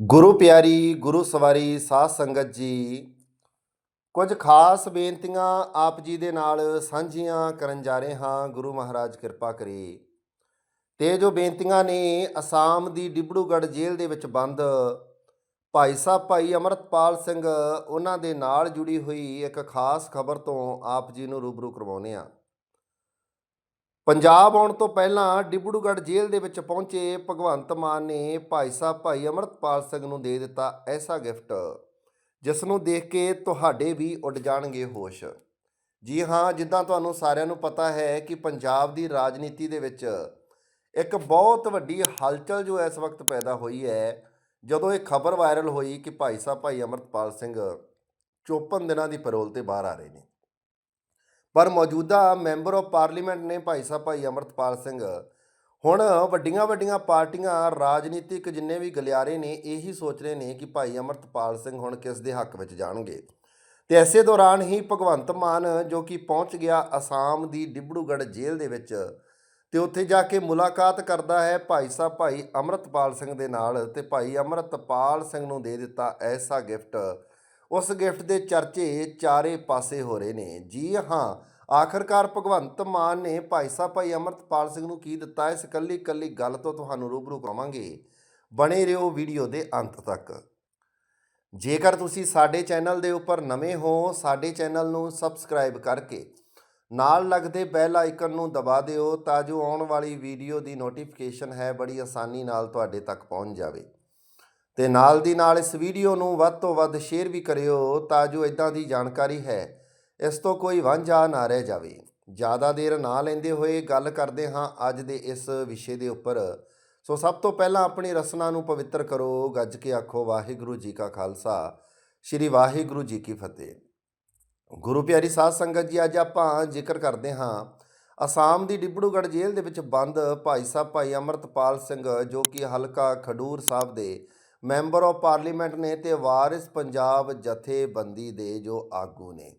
ਗੁਰੂ ਪਿਆਰੀ, ਗੁਰੂ ਸਵਾਰੀ, ਸਾਧ ਸੰਗਤ ਜੀ, ਕੁਝ ਖਾਸ ਬੇਨਤੀਆਂ ਆਪ ਜੀ ਦੇ ਨਾਲ ਸਾਂਝੀਆਂ ਕਰਨ ਜਾ ਰਹੇ ਹਾਂ। ਗੁਰੂ ਮਹਾਰਾਜ ਕਿਰਪਾ ਕਰੇ। ਤੇ ਜੋ ਬੇਨਤੀਆਂ ਨੇ ਅਸਾਮ ਦੀ ਡਿਬੜੂਗੜ੍ਹ ਜੇਲ੍ਹ ਦੇ ਵਿੱਚ ਬੰਦ, ਭਾਈ ਸਾਹਿਬ, ਭਾਈ ਅਮਰਤਪਾਲ ਸਿੰਘ, ਉਹਨਾਂ ਦੇ ਨਾਲ ਜੁੜੀ ਹੋਈ ਇੱਕ ਖਾਸ ਖਬਰ ਤੋਂ ਆਪ ਜੀ ਨੂੰ ਰੂਬਰੂ ਕਰਵਾਉਂਦੇ ਹਾਂ। ਪੰਜਾਬ ਆਉਣ ਤੋਂ ਪਹਿਲਾਂ ਡਿਬੜੂਗੜ੍ਹ ਜੇਲ੍ਹ ਦੇ ਵਿੱਚ ਪਹੁੰਚੇ ਭਗਵੰਤ ਮਾਨ ਨੇ ਭਾਈ ਸਾਹਿਬ ਭਾਈ ਅਮਰਤਪਾਲ ਸਿੰਘ ਨੂੰ ਦੇ ਦਿੱਤਾ ਐਸਾ ਗਿਫਟ ਜਿਸ ਨੂੰ ਦੇਖ ਕੇ ਤੁਹਾਡੇ ਵੀ ਉੱਡ ਜਾਣਗੇ ਹੋਸ਼। ਜੀ ਹਾਂ, ਜਿੱਦਾਂ ਤੁਹਾਨੂੰ ਸਾਰਿਆਂ ਨੂੰ ਪਤਾ ਹੈ ਕਿ ਪੰਜਾਬ ਦੀ ਰਾਜਨੀਤੀ ਦੇ ਵਿੱਚ ਇੱਕ ਬਹੁਤ ਵੱਡੀ ਹਲਚਲ ਜੋ ਇਸ ਵਕਤ ਪੈਦਾ ਹੋਈ ਹੈ, ਜਦੋਂ ਇਹ ਖਬਰ ਵਾਇਰਲ ਹੋਈ ਕਿ ਭਾਈ ਸਾਹਿਬ ਭਾਈ ਅਮਰਤਪਾਲ ਸਿੰਘ 54 ਦਿਨਾਂ ਦੀ ਪੈਰੋਲ ਤੇ ਬਾਹਰ ਆ ਰਹੇ ਨੇ। ਪਰ ਮੌਜੂਦਾ ਮੈਂਬਰ ਆਫ ਪਾਰਲੀਮੈਂਟ ਨੇ ਭਾਈ ਸਾਹਿਬ, ਭਾਈ ਅਮਰਤਪਾਲ ਸਿੰਘ। ਹੁਣ ਵੱਡੀਆਂ ਵੱਡੀਆਂ ਪਾਰਟੀਆਂ, ਰਾਜਨੀਤਿਕ ਜਿੰਨੇ ਵੀ ਗਲਿਆਰੇ ਨੇ, ਇਹੀ ਸੋਚ ਰਹੇ ਨੇ ਕਿ ਭਾਈ ਅਮਰਤਪਾਲ ਸਿੰਘ ਹੁਣ ਕਿਸ ਦੇ ਹੱਕ ਵਿੱਚ ਜਾਣਗੇ। ਤੇ ਐਸੇ ਦੌਰਾਨ ਹੀ ਭਗਵੰਤ ਮਾਨ, ਜੋ ਕਿ ਪਹੁੰਚ ਗਿਆ ਅਸਾਮ ਦੀ ਡਿਬੜੂਗੜ੍ਹ ਜੇਲ੍ਹ ਦੇ ਵਿੱਚ, ਤੇ ਉੱਥੇ ਜਾ ਕੇ ਮੁਲਾਕਾਤ ਕਰਦਾ ਹੈ ਭਾਈ ਸਾਹਿਬ, ਭਾਈ ਅਮਰਤਪਾਲ ਸਿੰਘ ਦੇ ਨਾਲ, ਤੇ ਭਾਈ ਅਮਰਤਪਾਲ ਸਿੰਘ ਨੂੰ ਦੇ ਦਿੱਤਾ ਐਸਾ ਗਿਫਟ। ਉਸ ਗਿਫਟ ਦੇ ਚਰਚੇ ਚਾਰੇ ਪਾਸੇ ਹੋ ਰਹੇ ਨੇ। ਜੀ ਹਾਂ, ਆਖਰਕਾਰ ਭਗਵੰਤ ਮਾਨ ਨੇ ਭਾਈ ਸਾਹਿਬ ਭਾਈ ਅਮਰਤਪਾਲ ਸਿੰਘ ਨੂੰ ਕੀ ਦਿੱਤਾ? ਇਸ ਕੱਲੀ ਕੱਲੀ ਗੱਲ ਤੋਂ ਤੁਹਾਨੂੰ ਰੂਬਰੂ ਕਰਾਵਾਂਗੇ। ਬਣੇ ਰਹੋ ਵੀਡੀਓ ਦੇ ਅੰਤ ਤੱਕ। ਜੇਕਰ ਤੁਸੀਂ ਸਾਡੇ ਚੈਨਲ ਦੇ ਉੱਪਰ ਨਵੇਂ ਹੋ, ਸਾਡੇ ਚੈਨਲ ਨੂੰ ਸਬਸਕ੍ਰਾਈਬ ਕਰਕੇ ਨਾਲ ਲੱਗਦੇ ਬੈਲ ਆਈਕਨ ਨੂੰ ਦਬਾ ਦਿਓ ਤਾਂ ਜੋ ਆਉਣ ਵਾਲੀ ਵੀਡੀਓ ਦੀ ਨੋਟੀਫਿਕੇਸ਼ਨ ਹੈ ਬੜੀ ਆਸਾਨੀ ਨਾਲ ਤੁਹਾਡੇ ਤੱਕ ਪਹੁੰਚ ਜਾਵੇ। ਤੇ ਨਾਲ ਦੀ ਨਾਲ ਇਸ ਵੀਡੀਓ ਨੂੰ ਵੱਧ ਤੋਂ ਵੱਧ ਸ਼ੇਅਰ ਵੀ ਕਰਿਓ ਤਾਂ ਜੋ ਇਦਾਂ ਦੀ ਜਾਣਕਾਰੀ ਹੈ। ਇਸ ਤੋਂ ਕੋਈ ਵਾਂਝਾ ਨਾ ਰਹਿ ਜਾਵੇ। ਜ਼ਿਆਦਾ ਦੇਰ ਨਾ ਲੈਂਦੇ ਹੋਏ ਗੱਲ ਕਰਦੇ ਹਾਂ ਅੱਜ ਦੇ ਇਸ ਵਿਸ਼ੇ ਦੇ ਉੱਪਰ। ਸੋ ਸਭ ਤੋਂ ਪਹਿਲਾਂ ਆਪਣੀ ਰਸਨਾ ਨੂੰ ਪਵਿੱਤਰ ਕਰੋ, ਗੱਜ ਕੇ ਆਖੋ, ਵਾਹਿਗੁਰੂ ਜੀ ਕਾ ਖਾਲਸਾ। ਸ੍ਰੀ ਵਾਹਿਗੁਰੂ ਜੀ ਕੀ ਫਤਿਹ। ਗੁਰੂ ਪਿਆਰੀ ਸਾਧ ਸੰਗਤ ਜੀ, ਅੱਜ ਆਪਾਂ ਜ਼ਿਕਰ ਕਰਦੇ ਹਾਂ ਅਸਾਮ ਦੀ ਡਿਬੜੂਗੜ੍ਹ ਜੇਲ੍ਹ ਦੇ ਵਿੱਚ ਬੰਦ ਭਾਈ ਸਾਹਿਬ ਭਾਈ ਅਮਰਤਪਾਲ ਸਿੰਘ, ਜੋ ਕਿ ਹਲਕਾ ਖਡੂਰ ਸਾਹਿਬ ਦੇ ਮੈਂਬਰ ਆਫ ਪਾਰਲੀਮੈਂਟ ਨੇ ਤੇ ਵਾਰਿਸ ਪੰਜਾਬ ਜਥੇਬੰਦੀ ਦੇ ਜੋ ਆਗੂ ਨੇ।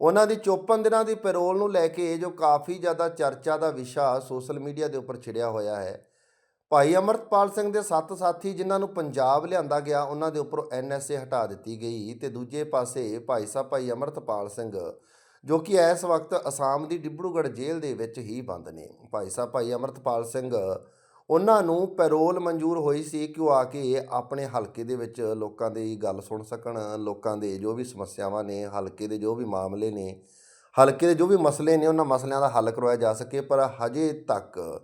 ਉਹਨਾਂ ਦੀ 54 ਦਿਨਾਂ ਦੀ ਪੈਰੋਲ ਨੂੰ ਲੈ ਕੇ ਜੋ ਕਾਫੀ ਜ਼ਿਆਦਾ ਚਰਚਾ ਦਾ ਵਿਸ਼ਾ ਸੋਸ਼ਲ ਮੀਡੀਆ ਦੇ ਉੱਪਰ ਛਿੜਿਆ ਹੋਇਆ ਹੈ। ਭਾਈ ਅਮਰਤਪਾਲ ਸਿੰਘ ਦੇ ਸੱਤ ਸਾਥੀ ਜਿਨ੍ਹਾਂ ਨੂੰ ਪੰਜਾਬ ਲਿਆਂਦਾ ਗਿਆ, ਉਹਨਾਂ ਦੇ ਉੱਪਰੋਂ ਐਨਐਸਏ ਹਟਾ ਦਿੱਤੀ ਗਈ ਤੇ ਦੂਜੇ ਪਾਸੇ ਭਾਈ ਸਾਹਿਬ ਭਾਈ ਅਮਰਤਪਾਲ ਸਿੰਘ, ਜੋ ਕਿ ਇਸ ਵਕਤ ਅਸਾਮ ਦੀ ਡਿਬੜੂਗੜ੍ਹ ਜੇਲ੍ਹ ਦੇ ਵਿੱਚ ਹੀ ਬੰਦ ਨੇ। ਭਾਈ ਸਾਹਿਬ ਭਾਈ ਅਮਰਤਪਾਲ ਸਿੰਘ ਉਹਨਾਂ ਨੂੰ ਪੈਰੋਲ ਮਨਜ਼ੂਰ ਹੋਈ ਸੀ ਕਿ ਉਹ ਆ ਕੇ ਆਪਣੇ ਹਲਕੇ ਦੇ ਵਿੱਚ ਲੋਕਾਂ ਦੀ ਗੱਲ ਸੁਣ ਸਕਣ, ਲੋਕਾਂ ਦੇ ਜੋ ਵੀ ਸਮੱਸਿਆਵਾਂ ਨੇ, ਹਲਕੇ ਦੇ ਜੋ ਵੀ ਮਾਮਲੇ ਨੇ, ਹਲਕੇ ਦੇ ਜੋ ਵੀ ਮਸਲੇ ਨੇ, ਉਹਨਾਂ ਮਸਲਿਆਂ ਦਾ ਹੱਲ ਕਰਵਾਇਆ ਜਾ ਸਕੇ। ਪਰ ਹਜੇ ਤੱਕ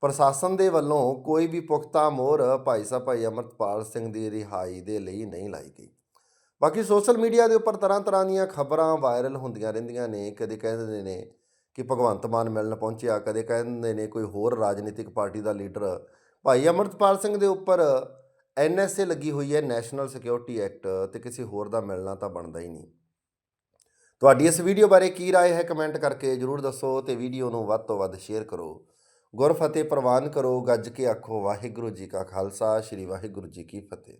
ਪ੍ਰਸ਼ਾਸਨ ਦੇ ਵੱਲੋਂ ਕੋਈ ਵੀ ਪੁਖਤਾ ਮੋਹਰ ਭਾਈ ਸਾਹਿਬ, ਭਾਈ ਅਮਰਤਪਾਲ ਸਿੰਘ ਦੀ ਰਿਹਾਈ ਦੇ ਲਈ ਨਹੀਂ ਲਾਈ ਗਈ। ਬਾਕੀ ਸੋਸ਼ਲ ਮੀਡੀਆ ਦੇ ਉੱਪਰ ਤਰ੍ਹਾਂ ਤਰ੍ਹਾਂ ਦੀਆਂ ਖਬਰਾਂ ਵਾਇਰਲ ਹੁੰਦੀਆਂ ਰਹਿੰਦੀਆਂ ਨੇ, ਕਦੇ ਕਹਿ ਦਿੰਦੇ ਨੇ ਕਿ ਭਗਵੰਤ ਮਾਨ ਮਿਲਣ ਪਹੁੰਚਿਆ ਕਦੇ ਕਹਿ ਦਿੰਦੇ ਨੇ ਕੋਈ ਹੋਰ ਰਾਜਨੀਤਿਕ ਪਾਰਟੀ ਦਾ ਲੀਡਰ ਭਾਈ ਅਮਰਤਪਾਲ ਸਿੰਘ ਦੇ ਉੱਪਰ ਐਨਐਸਏ ਲੱਗੀ ਹੋਈ ਹੈ ਨੈਸ਼ਨਲ ਸਿਕਿਉਰਿਟੀ ਐਕਟ ਤੇ ਕਿਸੇ ਹੋਰ ਦਾ ਮਿਲਣਾ ਤਾਂ ਬਣਦਾ ਹੀ ਨਹੀਂ ਤੁਹਾਡੀ ਇਸ ਵੀਡੀਓ ਬਾਰੇ ਕੀ رائے ਹੈ ਕਮੈਂਟ ਕਰਕੇ ਜਰੂਰ ਦੱਸੋ ਤੇ ਵੀਡੀਓ ਨੂੰ ਵੱਧ ਤੋਂ ਵੱਧ ਸ਼ੇਅਰ ਕਰੋ ਗੁਰ ਫਤਿਹ ਪ੍ਰਵਾਨ ਕਰੋ ਗੱਜ ਕੇ ਆਖੋ ਵਾਹਿਗੁਰੂ ਜੀ ਕਾ ਖਾਲਸਾ ਸ੍ਰੀ ਵਾਹਿਗੁਰੂ ਜੀ ਕੀ ਫਤਿਹ